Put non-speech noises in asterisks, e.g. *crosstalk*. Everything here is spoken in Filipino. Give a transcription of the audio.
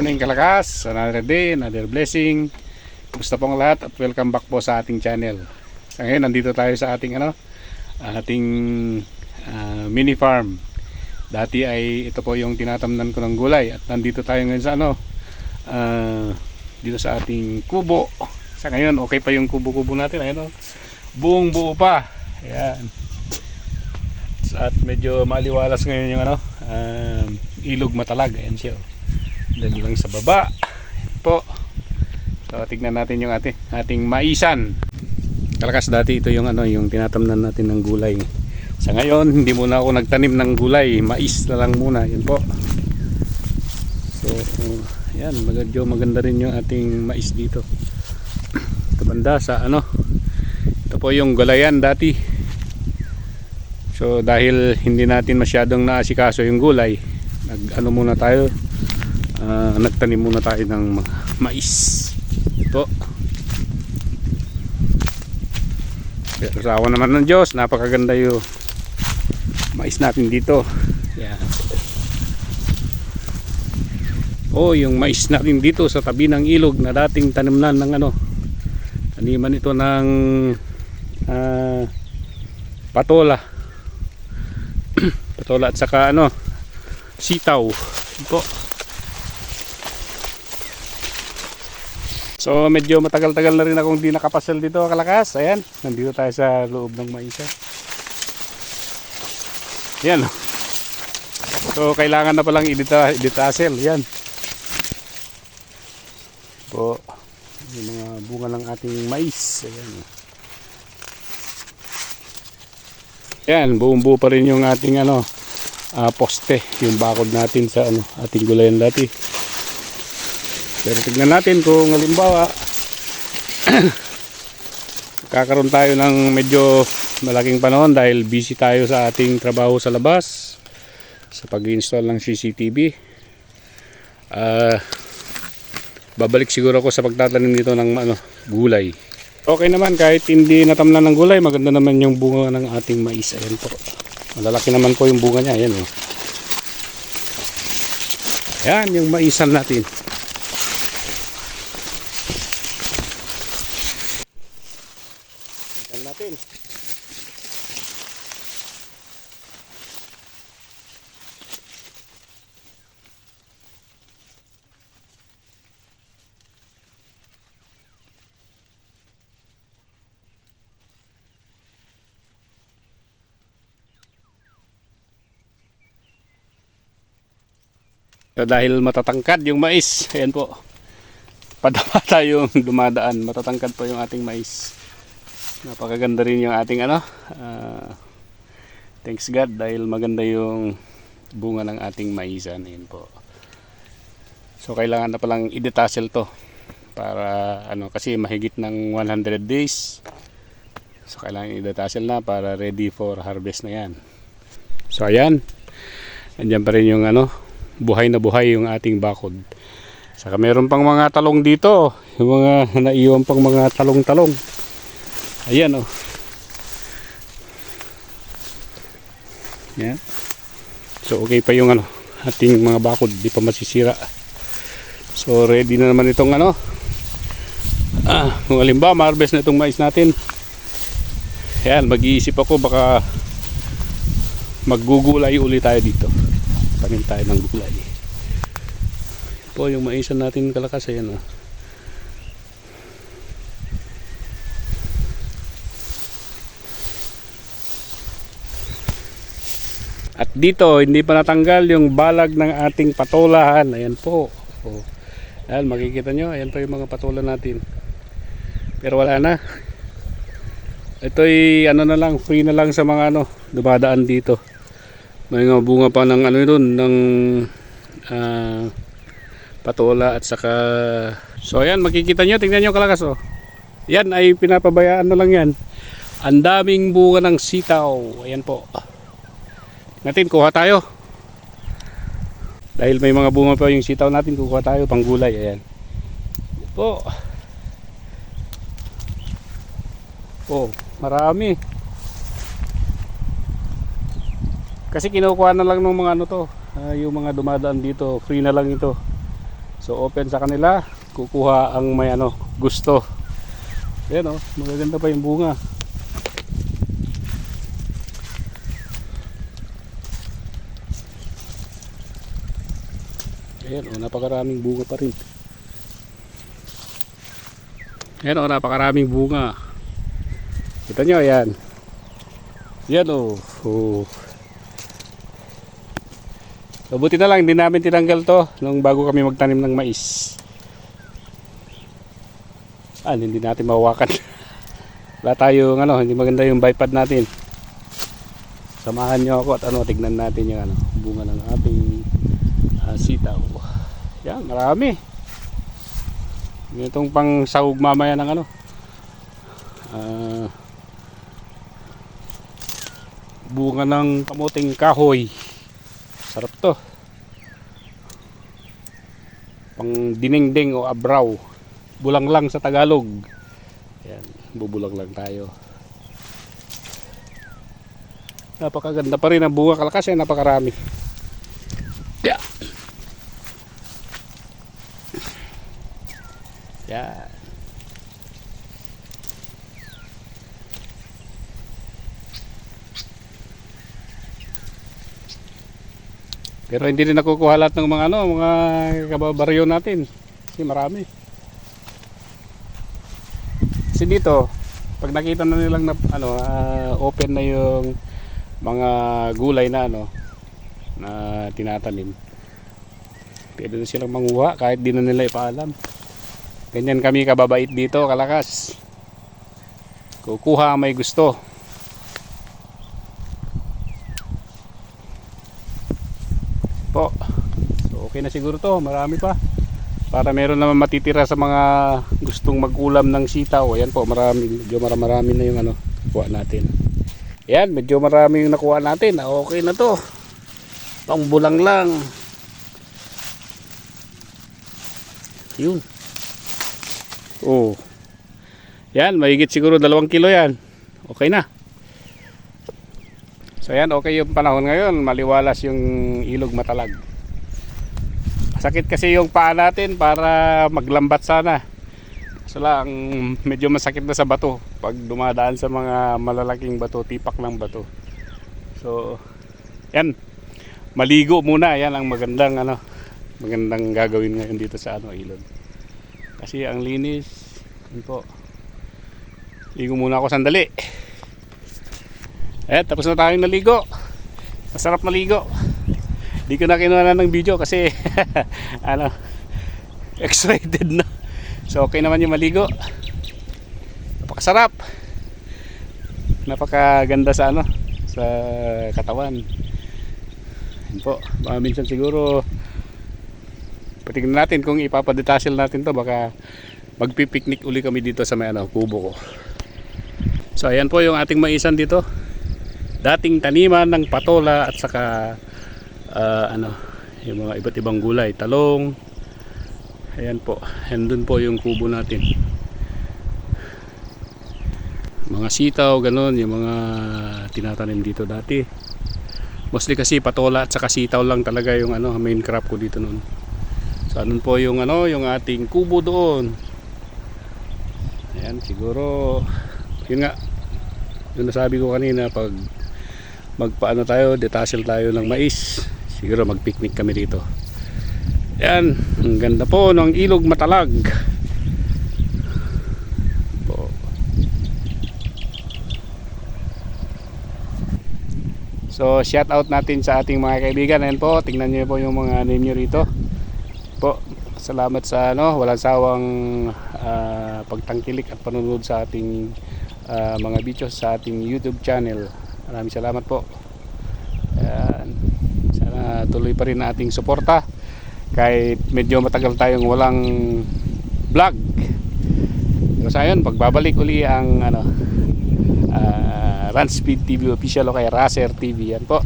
morning kalakas, another day, another blessing. Kumusta pong lahat at welcome back po sa ating channel. Sa ngayon, nandito tayo sa ating ano, ating ah, mini farm. Dati ay ito po yung tinatamnan ko ng gulay at nandito tayo ngayon sa ano, ah, dito sa ating kubo. Sa ngayon, okay pa yung kubo-kubo natin. Ayun, oh. buong buo pa. Ayan. At medyo maliwalas ngayon yung ano, um, ilog matalag. Ayan siya. oh. Dali lang sa baba. Po. So tignan natin yung ating, ating maisan. Kalakas dati ito yung ano, yung tinatamnan natin ng gulay. Sa ngayon, hindi muna ako nagtanim ng gulay. Mais na lang muna. Yan po. So, uh, yan. Medyo maganda rin yung ating mais dito. Ito banda sa ano. Ito po yung gulayan dati. So dahil hindi natin masyadong naasikaso yung gulay, nag ano muna tayo, ah, nagtanim muna tayo ng mais. Ito. Pero naman ng Diyos, napakaganda yung mais natin dito. Yan. Oh, yung mais natin dito sa tabi ng ilog na dating tanimnan ng ano. Taniman ito ng ah, patola *clears throat* patola at saka ano sitaw Yun so medyo matagal-tagal na rin akong di nakapasal dito kalakas. Ayan nandito tayo sa loob ng maisa. Yan oh. so kailangan na palang edita, editasel yan po yung mga bunga ng ating mais. Ayan. Yan, buong buo pa rin yung ating ano, ah, poste, yung bakod natin sa ano, ating gulayan dati. Pero tignan natin kung halimbawa *clears throat* kakaroon tayo ng medyo malaking panahon dahil busy tayo sa ating trabaho sa labas sa pag-install ng CCTV. Ah, babalik siguro ako sa pagtatanim dito ng ano, gulay. Okay naman kahit hindi natamnan ng gulay, maganda naman yung bunga ng ating mais. Ayan po. Malalaki naman po yung bunga niya. Ayan oh. Ayan yung maisan natin. So, dahil matatangkad yung mais, ayan po. Padama tayong dumadaan, matatangkad po yung ating mais. Napakaganda rin yung ating ano. ah, thanks God dahil maganda yung bunga ng ating maisan. Ayan po. So kailangan na palang i-detassel to para ano kasi mahigit ng 100 days. So kailangan i-detassel na para ready for harvest na yan. So ayan. Andiyan pa rin yung ano, buhay na buhay yung ating bakod. Saka meron pang mga talong dito, yung mga naiwan pang mga talong-talong. Ayan oh. Yan. So okay pa yung ano, ating mga bakod, di pa masisira. So ready na naman itong ano. Ah, kung halimbawa ma-harvest na itong mais natin. Ayan, mag-iisip ako baka maggugulay uli tayo dito. Tanim tayo ng gulay. Po yung maisan natin kalakas ayan oh. At dito, hindi pa natanggal yung balag ng ating patulahan. Ayan po. Oh. Ayan, makikita nyo. Ayan pa yung mga patula natin. Pero wala na. Ito'y ano na lang, free na lang sa mga ano, dumadaan dito. May mga bunga pa ng ano doon, ng ah, patula at saka... So ayan, makikita nyo, tingnan nyo kalakas oh. Yan ay pinapabayaan na lang yan. Ang daming bunga ng sitaw. Ayan po. Natin, kuha tayo. Dahil may mga bunga pa yung sitaw natin, kuha tayo pang gulay. Ayan. Po. Oh, marami. Kasi kinukuha na lang ng mga ano to, ah, yung mga dumadaan dito, free na lang ito. So open sa kanila, kukuha ang may ano, gusto. Ayan oh, magaganda pa yung bunga. Ayan oh, napakaraming bunga pa rin. Ayan oh, napakaraming bunga. Kita nyo, ayan. Yan oh. oh. Mabuti na lang, hindi namin tinanggal to nung bago kami magtanim ng mais. Ah, hindi natin mawawakan. *laughs* Wala tayong ano, hindi maganda yung bipod natin. Samahan nyo ako at ano, tignan natin yung ano, bunga ng ating ah, sitaw. Yan, marami. Itong pang sahog mamaya ng ano. Ah, bunga ng kamuting kahoy. Sarap to. Pang dinengdeng o abraw. Bulang lang sa Tagalog. Yan, bubulang lang tayo. Napakaganda pa rin ang bunga kalakas eh, napakarami. Pero hindi rin nakukuha lahat ng mga ano, mga kababaryo natin. Kasi marami. Kasi dito, pag nakita na nilang na, ano, ah, open na yung mga gulay na ano na tinatanim. Pwede na silang manguha kahit di na nila ipaalam. Ganyan kami kababait dito, kalakas. Kukuha may gusto. Po. So okay na siguro to, marami pa. Para meron naman matitira sa mga gustong mag-ulam ng sitaw. Ayan po, marami, medyo marami, na yung ano, kuha natin. Ayan, medyo marami yung nakuha natin. Ah, Okay na to. Pang bulang lang. Yun. Oh. Yan, mahigit siguro dalawang kilo yan. Okay na. So yan, okay yung panahon ngayon. Maliwalas yung ilog matalag. Sakit kasi yung paa natin para maglambat sana. So lang, medyo masakit na sa bato pag dumadaan sa mga malalaking bato, tipak ng bato. So, yan. Maligo muna, yan ang magandang ano, magandang gagawin ngayon dito sa ano ilog. Kasi ang linis, yun po. Ligo muna ako sandali. Eh, tapos na tayong naligo. Masarap maligo. Di ko na kinuha ng video kasi *laughs* ano excited na. So okay naman yung maligo. Napakasarap. Napakaganda sa ano sa katawan. Yun po. Baka minsan siguro patingnan natin kung ipapadetasil natin to baka magpipiknik uli kami dito sa may ano, kubo ko. So ayan po yung ating maisan dito. Dating taniman ng patola at saka ah, ano, yung mga iba't ibang gulay, talong. Ayan po, ayan dun po yung kubo natin. Mga sitaw, ganun, yung mga tinatanim dito dati. Mostly kasi patola at saka sitaw lang talaga yung ano, main crop ko dito noon. So anun po yung ano, yung ating kubo doon. Ayan, siguro yun nga. Yung nasabi ko kanina pag magpaano tayo, detasil tayo ng mais. Siguro mag-picnic kami dito. Yan, ang ganda po ng ilog matalag. Po. So, shout out natin sa ating mga kaibigan. Ayan po, tingnan niyo po yung mga name niyo rito. Po, salamat sa ano, walang sawang ah, pagtangkilik at panunod sa ating ah, mga videos sa ating YouTube channel. Maraming salamat po. Tuloy pa rin ang ating suporta kahit medyo matagal tayong walang vlog. Pero sa yun, pagbabalik uli ang ano, uh, Run Speed TV official o kaya Racer TV yan po.